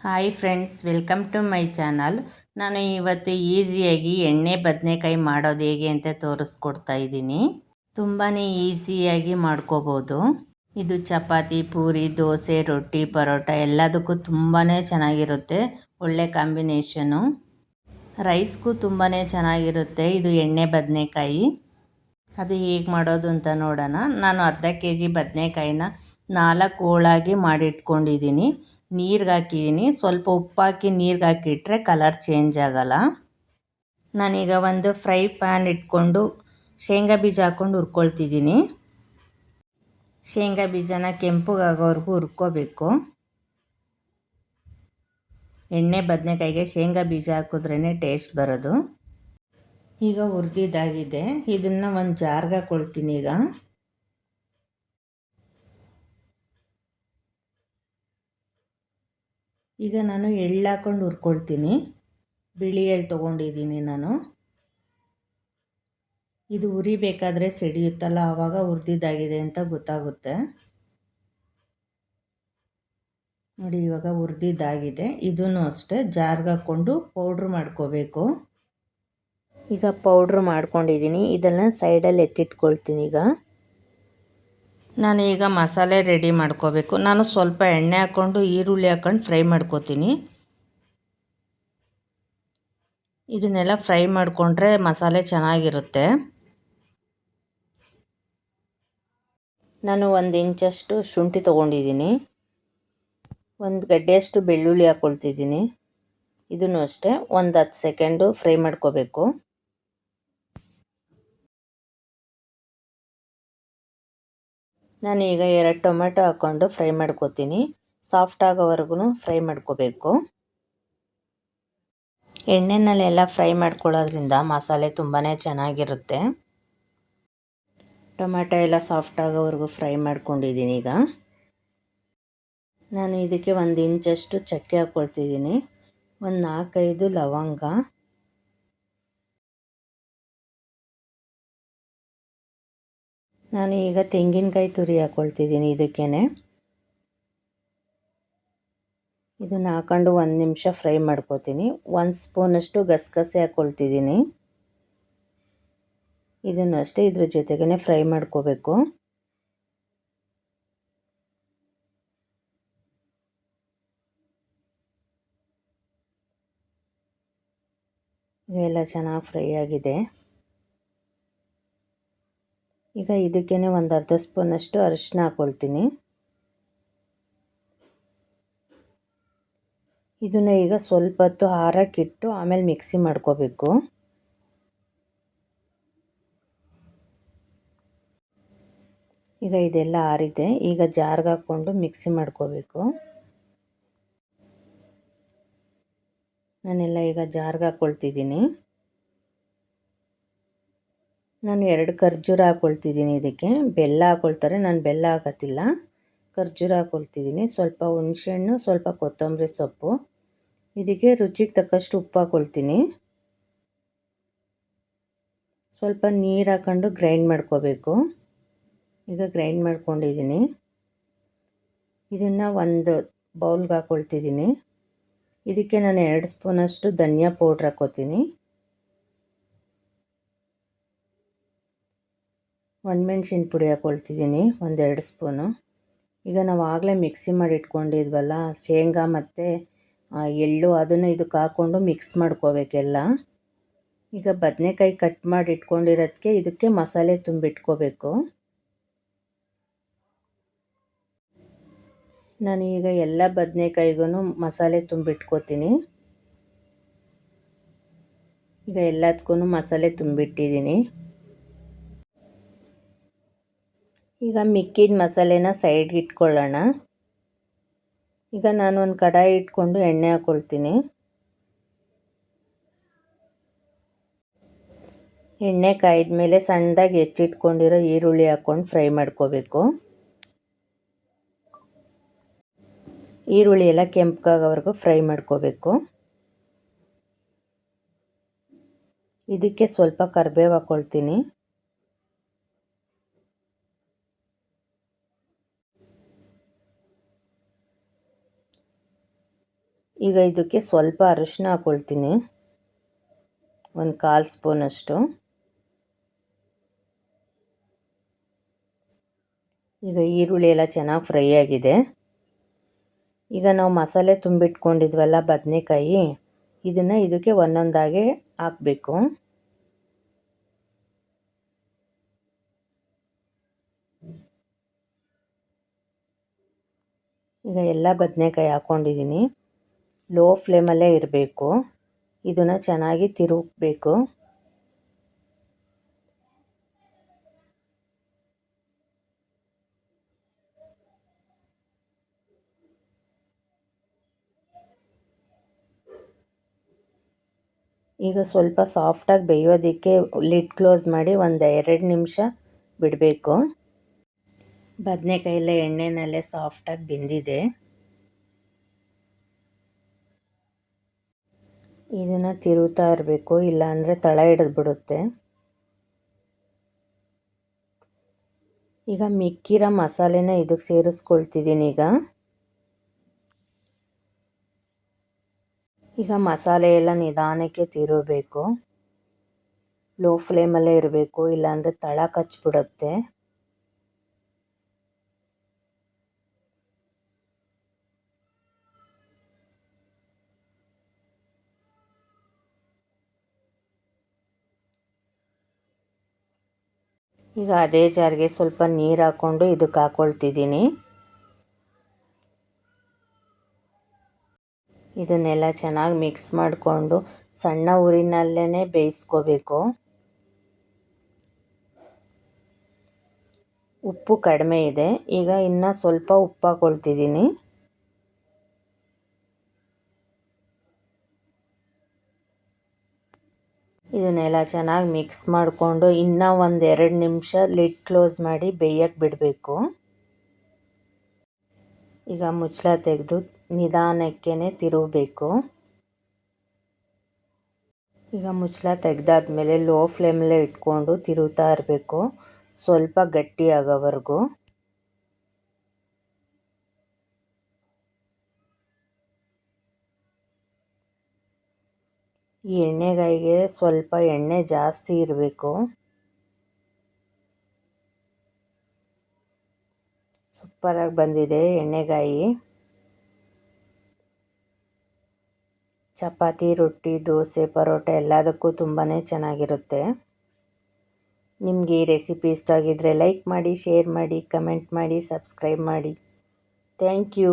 Hi friends welcome to my channel ನಾನು ಇವತ್ತು ಈಸಿಯಾಗಿ ಎಣ್ಣೆ ಬದನೆಕಾಯಿ ಮಾಡೋದು ಹೇಗೆ ಅಂತ ತೋರಿಸ್ಕೊಡ್ತಾ ಇದ್ದೀನಿ. ತುಂಬಾ ಈಸಿಯಾಗಿ ಮಾಡ್ಕೋಬೋದು. ಇದು ಚಪಾತಿ, ಪೂರಿ, ದೋಸೆ, ರೊಟ್ಟಿ, ಪರೋಟ ಎಲ್ಲದಕ್ಕೂ ತುಂಬಾ ಚೆನ್ನಾಗಿರುತ್ತೆ. ಒಳ್ಳೆ ಕಾಂಬಿನೇಷನು. ರೈಸ್ಗೂ ತುಂಬಾ ಚೆನ್ನಾಗಿರುತ್ತೆ. ಇದು ಎಣ್ಣೆ ಬದನೆಕಾಯಿ. ಅದು ಹೇಗೆ ಮಾಡೋದು ಅಂತ ನೋಡೋಣ. ನಾನು ಅರ್ಧ ಕೆ ಜಿ ಬದನೆಕಾಯಿನ ನಾಲ್ಕು ಹೋಳಾಗಿ ಮಾಡಿಟ್ಕೊಂಡಿದ್ದೀನಿ. ನೀರಿಗೆ ಹಾಕಿದ್ದೀನಿ ಸ್ವಲ್ಪ ಉಪ್ಪಾಕಿ ನೀರಿಗೆ ಹಾಕಿಟ್ರೆ ಕಲರ್ ಚೇಂಜ್ ಆಗೋಲ್ಲ. ನಾನೀಗ ಒಂದು ಫ್ರೈ ಪ್ಯಾನ್ ಇಟ್ಕೊಂಡು ಶೇಂಗಾ ಬೀಜ ಹಾಕ್ಕೊಂಡು ಹುರ್ಕೊಳ್ತಿದ್ದೀನಿ. ಶೇಂಗಾ ಬೀಜನ ಕೆಂಪಗಾಗೋವರೆಗೂ ಹುರ್ಕೋಬೇಕು. ಎಣ್ಣೆ, ಬದನೆಕಾಯಿಗೆ ಶೇಂಗಾ ಬೀಜ ಹಾಕಿದ್ರೇ ಟೇಸ್ಟ್ ಬರೋದು. ಈಗ ಹುರಿದಿದ್ದಾಗಿದೆ. ಇದನ್ನು ಒಂದು ಜಾರ್ಗೆ ಹಾಕ್ಕೊಳ್ತೀನಿ ಈಗ. ಈಗ ನಾನು ಎಳ್ಳು ಹಾಕ್ಕೊಂಡು ಹುರ್ಕೊಳ್ತೀನಿ. ಬಿಳಿ ಎಳ್ಳು ತೊಗೊಂಡಿದ್ದೀನಿ ನಾನು. ಇದು ಉರಿಬೇಕಾದ್ರೆ ಸಿಡಿಯುತ್ತಲ್ಲ, ಆವಾಗ ಹುರಿದಿದ್ದಾಗಿದೆ ಅಂತ ಗೊತ್ತಾಗುತ್ತೆ. ನೋಡಿ, ಇವಾಗ ಉರಿದಿದ್ದಾಗಿದೆ. ಇದೂ ಅಷ್ಟೇ, ಜಾರ್ಗೆ ಹಾಕ್ಕೊಂಡು ಪೌಡ್ರ್ ಮಾಡ್ಕೋಬೇಕು. ಈಗ ಪೌಡ್ರ್ ಮಾಡ್ಕೊಂಡಿದ್ದೀನಿ. ಇದನ್ನು ಸೈಡಲ್ಲಿ ಎತ್ತಿಟ್ಕೊಳ್ತೀನಿ ಈಗ. ನಾನು ಈಗ ಮಸಾಲೆ ರೆಡಿ ಮಾಡ್ಕೋಬೇಕು. ನಾನು ಸ್ವಲ್ಪ ಎಣ್ಣೆ ಹಾಕ್ಕೊಂಡು, ಈರುಳ್ಳಿ ಹಾಕ್ಕೊಂಡು ಫ್ರೈ ಮಾಡ್ಕೋತೀನಿ. ಇದನ್ನೆಲ್ಲ ಫ್ರೈ ಮಾಡಿಕೊಂಡ್ರೆ ಮಸಾಲೆ ಚೆನ್ನಾಗಿರುತ್ತೆ. ನಾನು ಒಂದು ಇಂಚಷ್ಟು ಶುಂಠಿ ತೊಗೊಂಡಿದ್ದೀನಿ. ಒಂದು ಗಡ್ಡೆಯಷ್ಟು ಬೆಳ್ಳುಳ್ಳಿ ಹಾಕ್ಕೊಳ್ತಿದ್ದೀನಿ ಇದನ್ನು ಅಷ್ಟೇ ಒಂದು ಹತ್ತು ಸೆಕೆಂಡು ಫ್ರೈ ಮಾಡ್ಕೋಬೇಕು. ನಾನು ಈಗ ಎರಡು ಟೊಮೆಟೊ ಹಾಕ್ಕೊಂಡು ಫ್ರೈ ಮಾಡ್ಕೋತೀನಿ. ಸಾಫ್ಟ್ ಆಗೋವರೆಗೂ ಫ್ರೈ ಮಾಡ್ಕೋಬೇಕು. ಎಣ್ಣೆನಲ್ಲೆಲ್ಲ ಫ್ರೈ ಮಾಡ್ಕೊಳ್ಳೋದ್ರಿಂದ ಮಸಾಲೆ ತುಂಬಾ ಚೆನ್ನಾಗಿರುತ್ತೆ. ಟೊಮೆಟೊ ಎಲ್ಲ ಸಾಫ್ಟ್ ಆಗೋವರೆಗೂ ಫ್ರೈ ಮಾಡ್ಕೊಂಡಿದ್ದೀನಿ ಈಗ. ನಾನು ಇದಕ್ಕೆ ಒಂದು ಇಂಚಷ್ಟು ಚಕ್ಕೆ ಹಾಕ್ಕೊಳ್ತಿದ್ದೀನಿ ಒಂದು ನಾಲ್ಕೈದು ಲವಂಗ. ನಾನು ಈಗ ತೆಂಗಿನಕಾಯಿ ತುರಿ ಹಾಕ್ಕೊಳ್ತಿದ್ದೀನಿ ಇದಕ್ಕೇ ಇದನ್ನು ಹಾಕೊಂಡು ಒಂದು ನಿಮಿಷ ಫ್ರೈ ಮಾಡ್ಕೋತೀನಿ. ಒಂದು ಸ್ಪೂನಷ್ಟು ಗಸಗಸೆ ಹಾಕ್ಕೊಳ್ತಿದ್ದೀನಿ ಇದನ್ನು ಅಷ್ಟೇ ಇದ್ರ ಜೊತೆಗೇ ಫ್ರೈ ಮಾಡ್ಕೋಬೇಕು. ಎಲ್ಲ ಚೆನ್ನಾಗಿ ಫ್ರೈ ಆಗಿದೆ. ಈಗ ಇದಕ್ಕೇ ಒಂದು ಅರ್ಧ ಸ್ಪೂನಷ್ಟು ಅರಿಶಿನ ಹಾಕ್ಕೊಳ್ತೀನಿ ಇದನ್ನು ಈಗ ಸ್ವಲ್ಪ ಹೊತ್ತು ಹಾರಕ್ಕಿಟ್ಟು ಆಮೇಲೆ ಮಿಕ್ಸಿ ಮಾಡ್ಕೋಬೇಕು. ಈಗ ಇದೆಲ್ಲ ಆರಿದೆ. ಈಗ ಜಾರ್ಗೆ ಹಾಕ್ಕೊಂಡು ಮಿಕ್ಸಿ ಮಾಡ್ಕೋಬೇಕು. ನಾನೆಲ್ಲ ಈಗ ಜಾರ್ಗೆ ಹಾಕ್ಕೊಳ್ತಿದ್ದೀನಿ ನಾನು ಎರಡು ಖರ್ಜೂರ ಹಾಕ್ಕೊಳ್ತಿದ್ದೀನಿ ಇದಕ್ಕೆ. ಬೆಲ್ಲ ಹಾಕ್ಕೊಳ್ತಾರೆ ನಾನು ಬೆಲ್ಲ ಹಾಕತ್ತಿಲ್ಲ. ಖರ್ಜೂರ ಹಾಕ್ಕೊಳ್ತಿದ್ದೀನಿ ಸ್ವಲ್ಪ ಹುಣಸೆಹಣ್ಣು, ಸ್ವಲ್ಪ ಕೊತ್ತಂಬರಿ ಸೊಪ್ಪು. ಇದಕ್ಕೆ ರುಚಿಗೆ ತಕ್ಕಷ್ಟು ಉಪ್ಪು ಹಾಕ್ಕೊಳ್ತೀನಿ ಸ್ವಲ್ಪ ನೀರು ಹಾಕ್ಕೊಂಡು ಗ್ರೈಂಡ್ ಮಾಡ್ಕೋಬೇಕು. ಈಗ ಗ್ರೈಂಡ್ ಮಾಡ್ಕೊಂಡಿದ್ದೀನಿ. ಇದನ್ನು ಒಂದು ಬೌಲ್ಗೆ ಹಾಕ್ಕೊಳ್ತಿದ್ದೀನಿ ಇದಕ್ಕೆ ನಾನು ಎರಡು ಸ್ಪೂನಷ್ಟು ಧನಿಯಾ ಪೌಡ್ರ್ ಹಾಕ್ಕೋತೀನಿ ಒಣಮೆಣ್ಸಿನ ಪುಡಿ ಹಾಕ್ಕೊಳ್ತಿದ್ದೀನಿ ಒಂದೆರಡು ಸ್ಪೂನು. ಈಗ ನಾವು ಆಗಲೇ ಮಿಕ್ಸಿ ಮಾಡಿ ಇಟ್ಕೊಂಡಿದ್ವಲ್ಲ, ಶೇಂಗಾ ಮತ್ತು ಎಳ್ಳು ಅದನ್ನು ಇದಕ್ಕೆ ಹಾಕ್ಕೊಂಡು ಮಿಕ್ಸ್ ಮಾಡ್ಕೋಬೇಕೆಲ್ಲ ಈಗ ಬದನೆಕಾಯಿ ಕಟ್ ಮಾಡಿ ಇಟ್ಕೊಂಡಿರೋದಕ್ಕೆ ಇದಕ್ಕೆ ಮಸಾಲೆ ತುಂಬಿಟ್ಕೋಬೇಕು. ನಾನು ಈಗ ಎಲ್ಲ ಬದನೆಕಾಯಿಗೂ ಮಸಾಲೆ ತುಂಬಿಟ್ಕೋತೀನಿ. ಈಗ ಎಲ್ಲದಕ್ಕೂ ಮಸಾಲೆ ತುಂಬಿಟ್ಟಿದ್ದೀನಿ ಈಗ ಮಿಕ್ಕಿದ ಮಸಾಲೆನ ಸೈಡ್ಗೆ ಇಟ್ಕೊಳ್ಳೋಣ. ಈಗ ನಾನು ಒಂದು ಕಡಾಯಿ ಇಟ್ಕೊಂಡು ಎಣ್ಣೆ ಹಾಕ್ಕೊಳ್ತೀನಿ ಎಣ್ಣೆ ಕಾಯ್ದ ಮೇಲೆ ಸಣ್ಣದಾಗಿ ಹೆಚ್ಚಿಟ್ಕೊಂಡಿರೋ ಈರುಳ್ಳಿ ಹಾಕ್ಕೊಂಡು ಫ್ರೈ ಮಾಡ್ಕೋಬೇಕು. ಈರುಳ್ಳಿ ಎಲ್ಲ ಕೆಂಪಗಾಗೋವರೆಗೂ ಫ್ರೈ ಮಾಡ್ಕೋಬೇಕು. ಇದಕ್ಕೆ ಸ್ವಲ್ಪ ಕರಿಬೇವು ಹಾಕ್ಕೊಳ್ತೀನಿ ಈಗ ಇದಕ್ಕೆ ಸ್ವಲ್ಪ ಅರಿಶಿನ ಹಾಕ್ಕೊಳ್ತೀನಿ ಒಂದು ಕಾಲು ಸ್ಪೂನಷ್ಟು ಈಗ ಈರುಳ್ಳಿ ಎಲ್ಲ ಚೆನ್ನಾಗಿ ಫ್ರೈ ಆಗಿದೆ. ಈಗ ನಾವು ಮಸಾಲೆ ತುಂಬಿಟ್ಕೊಂಡಿದ್ವಲ್ಲ ಬದನೆಕಾಯಿ, ಇದನ್ನು ಇದಕ್ಕೆ ಒಂದೊಂದಾಗಿ ಹಾಕಬೇಕು. ಈಗ ಎಲ್ಲ ಬದನೆಕಾಯಿ ಹಾಕ್ಕೊಂಡಿದ್ದೀನಿ ಲೋ ಫ್ಲೇಮಲ್ಲೇ ಇರಬೇಕು. ಇದನ್ನು ಚೆನ್ನಾಗಿ ತಿರುಗಬೇಕು. ಈಗ ಸ್ವಲ್ಪ ಸಾಫ್ಟಾಗಿ ಬೇಯೋದಕ್ಕೆ ಲಿಡ್ ಕ್ಲೋಸ್ ಮಾಡಿ ಒಂದು ಎರಡು ನಿಮಿಷ ಬಿಡಬೇಕು. ಬದನೆಕಾಯಿಲ್ಲ ಎಣ್ಣೆನಲ್ಲೇ ಸಾಫ್ಟಾಗಿ ಬೆಂದಿದೆ. ಇದನ್ನು ತಿರುಗ್ತಾ ಇರಬೇಕು, ಇಲ್ಲಾಂದರೆ ತಳ ಹಿಡಿದು ಬಿಡುತ್ತೆ ಈಗ ಮಿಕ್ಕಿರೋ ಮಸಾಲೆನ ಇದಕ್ಕೆ ಸೇರಿಸ್ಕೊಳ್ತಿದ್ದೀನಿ ಈಗ. ಈಗ ಮಸಾಲೆ ಎಲ್ಲ ನಿಧಾನಕ್ಕೆ ತಿರುಗಬೇಕು. ಲೋ ಫ್ಲೇಮಲ್ಲೇ ಇರಬೇಕು, ಇಲ್ಲಾಂದರೆ ತಳ ಕಚ್ಚಿಬಿಡುತ್ತೆ ಈಗ ಅದೇ ಜಾರಿಗೆ ಸ್ವಲ್ಪ ನೀರು ಹಾಕ್ಕೊಂಡು ಇದಕ್ಕೆ ಹಾಕ್ಕೊಳ್ತಿದ್ದೀನಿ ಇದನ್ನೆಲ್ಲ ಚೆನ್ನಾಗಿ ಮಿಕ್ಸ್ ಮಾಡಿಕೊಂಡು ಸಣ್ಣ ಊರಿನಲ್ಲೇ ಬೇಯಿಸ್ಕೋಬೇಕು. ಉಪ್ಪು ಕಡಿಮೆ ಇದೆ. ಈಗ ಇನ್ನು ಸ್ವಲ್ಪ ಉಪ್ಪು ಹಾಕೊಳ್ತಿದ್ದೀನಿ. ಇದನ್ನೆಲ್ಲ ಚೆನ್ನಾಗಿ ಮಿಕ್ಸ್ ಮಾಡಿಕೊಂಡು ಇನ್ನೂ ಒಂದು ಎರಡು ನಿಮಿಷ ಲಿಡ್ ಕ್ಲೋಸ್ ಮಾಡಿ ಬೇಯಕ್ಕೆ ಬಿಡಬೇಕು. ಈಗ ಮುಚ್ಚಳ ತೆಗೆದು ನಿಧಾನಕ್ಕೇ ತಿರುಗಬೇಕು. ಈಗ ಮುಚ್ಚಳ ತೆಗೆದಾದ್ಮೇಲೆ ಲೋ ಫ್ಲೇಮಲ್ಲೇ ಇಟ್ಕೊಂಡು ತಿರುಗ್ತಾ ಇರಬೇಕು. ಸ್ವಲ್ಪ ಗಟ್ಟಿ ಆಗೋವರೆಗೂ ಈ ಎಣ್ಣೆಗಾಯಿಗೆ ಸ್ವಲ್ಪ ಎಣ್ಣೆ ಜಾಸ್ತಿ ಇರಬೇಕು. ಸೂಪರಾಗಿ ಬಂದಿದೆ ಎಣ್ಣೆಗಾಯಿ. ಚಪಾತಿ, ರೊಟ್ಟಿ, ದೋಸೆ, ಪರೋಟ ಎಲ್ಲದಕ್ಕೂ ತುಂಬಾ ಚೆನ್ನಾಗಿರುತ್ತೆ. ನಿಮಗೆ ಈ ರೆಸಿಪಿ ಇಷ್ಟ ಆಗಿದ್ದರೆ ಲೈಕ್ ಮಾಡಿ, ಶೇರ್ ಮಾಡಿ, ಕಮೆಂಟ್ ಮಾಡಿ, ಸಬ್ಸ್ಕ್ರೈಬ್ ಮಾಡಿ. Thank you.